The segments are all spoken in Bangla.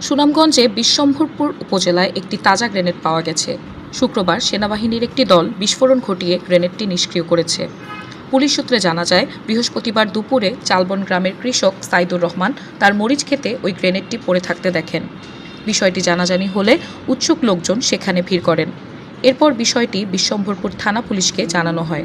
সুনামগঞ্জে বিশ্বম্ভরপুর উপজেলায় একটি তাজা গ্রেনেড পাওয়া গেছে। শুক্রবার সেনাবাহিনীর একটি দল বিস্ফোরণ ঘটিয়ে গ্রেনেডটি নিষ্ক্রিয় করেছে। পুলিশ সূত্রে জানা যায়, বৃহস্পতিবার দুপুরে চালবন গ্রামের কৃষক সাইদুর রহমান তার মরিচ খেতে ওই গ্রেনেডটি পড়ে থাকতে দেখেন। বিষয়টি জানাজানি হলে উৎসুক লোকজন সেখানে ভিড় করেন। এরপর বিষয়টি বিশ্বম্ভরপুর থানা পুলিশকে জানানো হয়।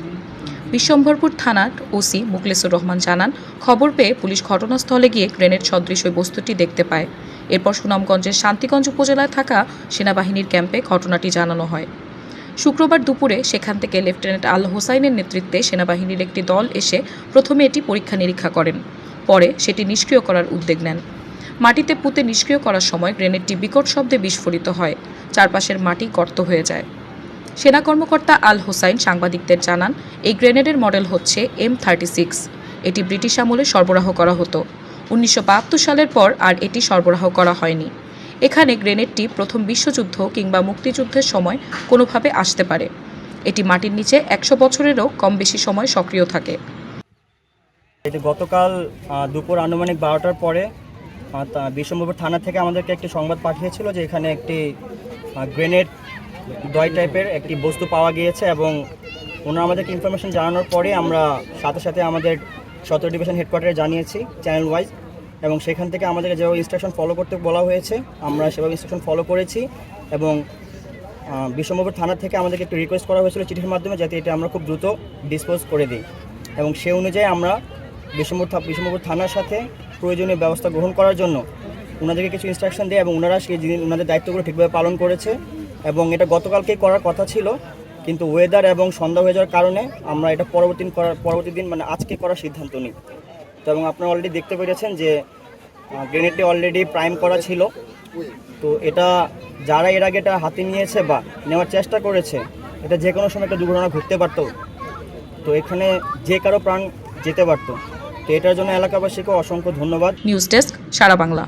বিশ্বম্ভরপুর থানার ওসি মুকলেসুর রহমান জানান, খবর পেয়ে পুলিশ ঘটনাস্থলে গিয়ে গ্রেনেড সদৃশ ওই বস্তুটি দেখতে পায়। এরপর সুনামগঞ্জের শান্তিগঞ্জ উপজেলায় থাকা সেনাবাহিনীর ক্যাম্পে ঘটনাটি জানানো হয়। শুক্রবার দুপুরে সেখান থেকে লেফটেন্যান্ট আল হোসাইনের নেতৃত্বে সেনাবাহিনীর একটি দল এসে প্রথমে এটি পরীক্ষা নিরীক্ষা করেন। পরে সেটি নিষ্ক্রিয় করার উদ্যোগ নেন। মাটিতে পুঁতে নিষ্ক্রিয় করার সময় গ্রেনেডটি বিকট শব্দে বিস্ফোরিত হয়। চারপাশের মাটি গর্ত হয়ে যায়। সেনা কর্মকর্তা আল হোসাইন সাংবাদিকদের জানান, এই গ্রেনেডের মডেল হচ্ছে এম থার্টি সিক্স। এটি ব্রিটিশ আমলে সরবরাহ করা হতো। উনিশশো বাহাত্তর সালের পর আর এটি সরবরাহ করা হয়নি। এখানে গ্রেনেডটি প্রথম বিশ্বযুদ্ধ কিংবা মুক্তিযুদ্ধের সময় কোনোভাবে আসতে পারে। এটি মাটির নিচে একশো বছরেরও কম বেশি সময় সক্রিয় থাকে। এটি গতকাল দুপুর আনুমানিক বারোটার পরে বিশ্বম্ভরপুর থানা থেকে আমাদেরকে একটি সংবাদ পাঠিয়েছিল যে এখানে একটি গ্রেনেড দয় টাইপের একটি বস্তু পাওয়া গিয়েছে এবং ওনারা আমাদেরকে ইনফরমেশন জানানোর পরে আমরা সাথে সাথে আমাদের সতেরো ডিভিশন হেডকোয়ার্টারে জানিয়েছি চ্যানেল ওয়াইজ এবং সেখান থেকে আমাদেরকে যেভাবে ইনস্ট্রাকশন ফলো করতে বলা হয়েছে আমরা সেভাবে ইনস্ট্রাকশন ফলো করেছি এবং আহ, বিশ্বম্ভরপুর থানা থেকে আমাদেরকে একটু রিকোয়েস্ট করা হয়েছিল চিঠির মাধ্যমে যাতে এটা আমরা খুব দ্রুত ডিসপোজ করে দিই। এবং সে অনুযায়ী আমরা বিশ্বম্ভর বিশ্বম্ভরপুর থানার সাথে প্রয়োজনীয় ব্যবস্থা গ্রহণ করার জন্য ওনাদেরকে কিছু ইনস্ট্রাকশন দেয় এবং ওনারা সেই ওনাদের দায়িত্বগুলো ঠিকভাবে পালন করেছে এবং এটা গতকালকেই করার কথা ছিল। কিন্তু ওয়েদার এবং সন্ধ্যা হয়ে যাওয়ার কারণে আমরা এটা পরবর্তী করার পরবর্তী দিন মানে আজকে করার সিদ্ধান্ত নিই। তো এবং আপনারা অলরেডি দেখতে পেরেছেন যে গ্রেনেডটি অলরেডি প্রাইম করা ছিল। তো এটা যারা এর আগে এটা হাতে নিয়েছে বা নেওয়ার চেষ্টা করেছে, এটা যে কোনো সময় একটা দুর্ঘটনা ঘটতে পারত। তো এখানে যে কারও প্রাণ যেতে পারত। তো এটার জন্য এলাকাবাসীকে অসংখ্য ধন্যবাদ। নিউজ ডেস্ক সারা বাংলা